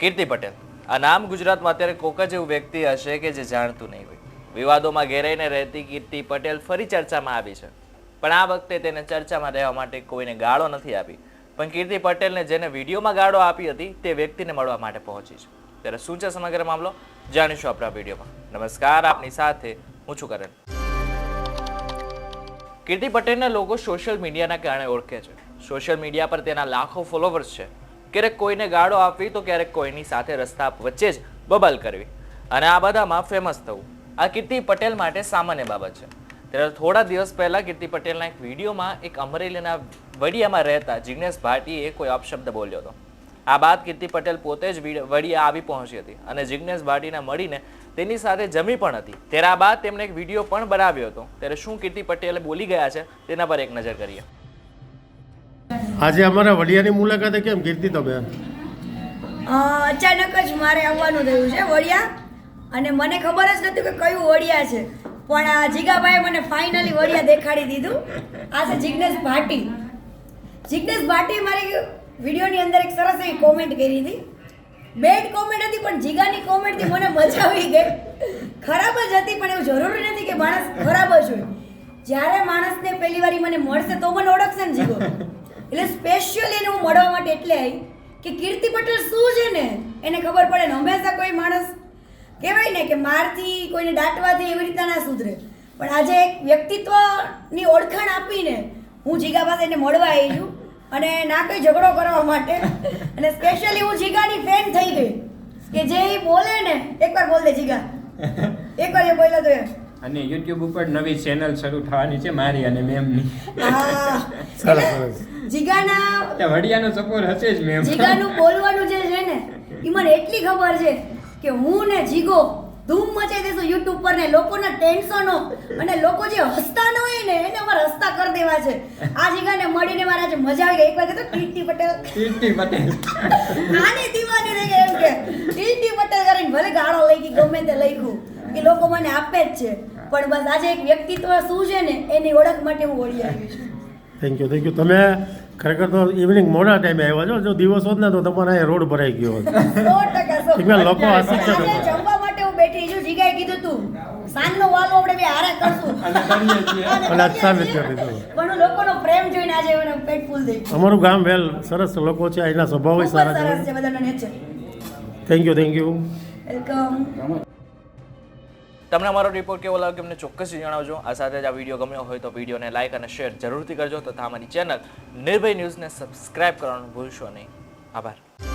કીર્તિ પટેલ. આ નામ ગુજરાતમાં અત્યારે કોક જ એવું વ્યક્તિ હશે કે જે જાણતું નહીં હોય. વિવાદોમાં ઘેરાઈને રહેતી કીર્તિ પટેલ ફરી ચર્ચામાં આવી છે. પણ આ વખતે તેને ચર્ચામાં રહેવા માટે કોઈને ગાળો નથી આપી. પણ કીર્તિ પટેલને જેને વિડીયોમાં ગાળો આપી હતી, તે વ્યક્તિને મળવા માટે પહોંચી છે. ત્યારે શું છે સમગ્ર મામલો? જાણીશું આપણા વિડીયોમાં. નમસ્કાર, આપની સાથે હું છું કરણ. કીર્તિ પટેલને લોકો સોશિયલ મીડિયાના કારણે ઓળખે છે. સોશિયલ મીડિયા પર તેના લાખો ફોલોવર્સ છે. ક્યારેક કોઈને ગાળો આપવી તો ક્યારેક કોઈની સાથે રસ્તા વચ્ચે જ બબાલ કરવી. અને આ બધામાં ફેમસ થવું. આ કીર્તિ પટેલ માટે સામાન્ય બાબત છે. ત્યારે થોડા દિવસ પહેલા કીર્તિ પટેલના એક વિડીયોમાં એક અમરેલીના વડિયામાં રહેતા જિગ્નેશ ભાટીએ કોઈ અપશબ્દ બોલ્યો હતો. આ બાદ કીર્તિ પટેલ પોતે જ વીડ- વડિયા આવી પહોંચી હતી અને જિગ્નેશ ભાટીને મળીને તેની સાથે જમી પણ હતી. ત્યારે આ બાદ તેમણે એક વીડિયો પણ બનાવ્યો હતો. ત્યારે શું કીર્તિ પટેલે બોલી ગયા છે તેના પર એક નજર કરીએ. આજે અમારા વડિયાની મુલાકાતે કેમ કીર્તિ તમે? અચાનક જ મારે આવવાનું થયું છે, વડિયા. અને મને ખબર જ નથી કે કયું વડિયા છે. પણ આ જીગાભાઈએ મને ફાઇનલી વડિયા દેખાડી દીધું. આ છે જિગ્નેશ ભાટી. જિગ્નેશ ભાટી મારી વિડીયોની અંદર એક સરસ એવી કોમેન્ટ કરી હતી. બેડ કોમેન્ટ હતી, પણ જીગાની કોમેન્ટથી મને મજા આવી ગઈ. ખરાબ જ હતી, પણ એવું જરૂરી નથી કે માણસ ખરાબ જ હોય. જ્યારે માણસને પહેલી વારી મને મળશે તો મને ઓળખશે ને જીગો. એટલે સ્પેશિયલી એને હું મળવા માટે એટલે આવી કે કીર્તિ પટેલ શું છે ને, એને ખબર પડે ને, હંમેશા કોઈ માણસ કહેવાય ને કે મારથી કોઈને દાટવાથી એવી રીતના ના સુધરે. પણ આજે એક વ્યક્તિત્વની ઓળખાણ આપીને હું જીગા પાસે એને મળવા આવી છું અને ના કોઈ ઝઘડો કરવા માટે. અને સ્પેશિયલી હું જીગાની ફેન થઈ ગઈ. કે જે બોલે ને એકવાર બોલ દે જીગા. એકવાર એ બોલ્યો તો એ. અને યુટ્યુબ ઉપર નવી ચેનલ શરૂ થવાની છે મારી અને મેમની. જીગાના વડિયાનો સપોર્ટ હશે જ મેમ. જીગાનું બોલવાનું જે છે ને એ મને એટલી ખબર છે કે હું ને જીગો ધૂમ મચાઈ દેશું યુટ્યુબ પર ને લોકોના ટેન્શનો અને લોકો જે હસતા ન હોય ને એને અમારે હસતા કરી દેવા છે. આ જીગાને મળીને મારા આજે મજા આવી ગઈ. એકવાર કહેતો ટીટી પટેલ. કીર્તિ પટેલ. આની દીવાની રહી એમ કે ટીટી પટેલ કરીને ભલે ગાળો લઈ ગઈ ગમે તે લખ્યું. એ લોકો મને આપે જ છે. પણ બસ આજે એક વ્યક્તિત્વ શું છે ને એની ઓળખ માટે હું ઓળી આવી છું. થેન્ક યુ થેન્ક યુ તમે ખરેખર તો ઇવનિંગ મોડા ટાઈમે આવ્યા છો જો દિવસ હોત ને તો તમારા અહીંયા રોડ ભરાઈ ગયો હોત લોકો હસી છે જમવા માટે હું બેઠી છું જીગાએ કીધું તું સાંજનો વાલો આપણે બે હારે કરશું. પણ લોકોનો પ્રેમ જોઈને આજે મને પેટ ફૂલ થઈ ગયું. અમારું ગામ વેલ સરસ લોકો છે અહીંના સ્વભાવ સારા છે. છે બધાનો nature. Thank you thank you welcome તમને અમારો રિપોર્ટ કેવો લાગ્યો અમને ચોક્કસથી જણાવજો. આ સાથે જ આ વીડિયો ગમ્યો હોય તો વિડીયોને લાઇક અને શેર જરૂરથી કરજો. તથા અમારી ચેનલ નિર્ભય ન્યૂઝને સબસ્ક્રાઇબ કરવાનું ભૂલશો નહીં. આભાર.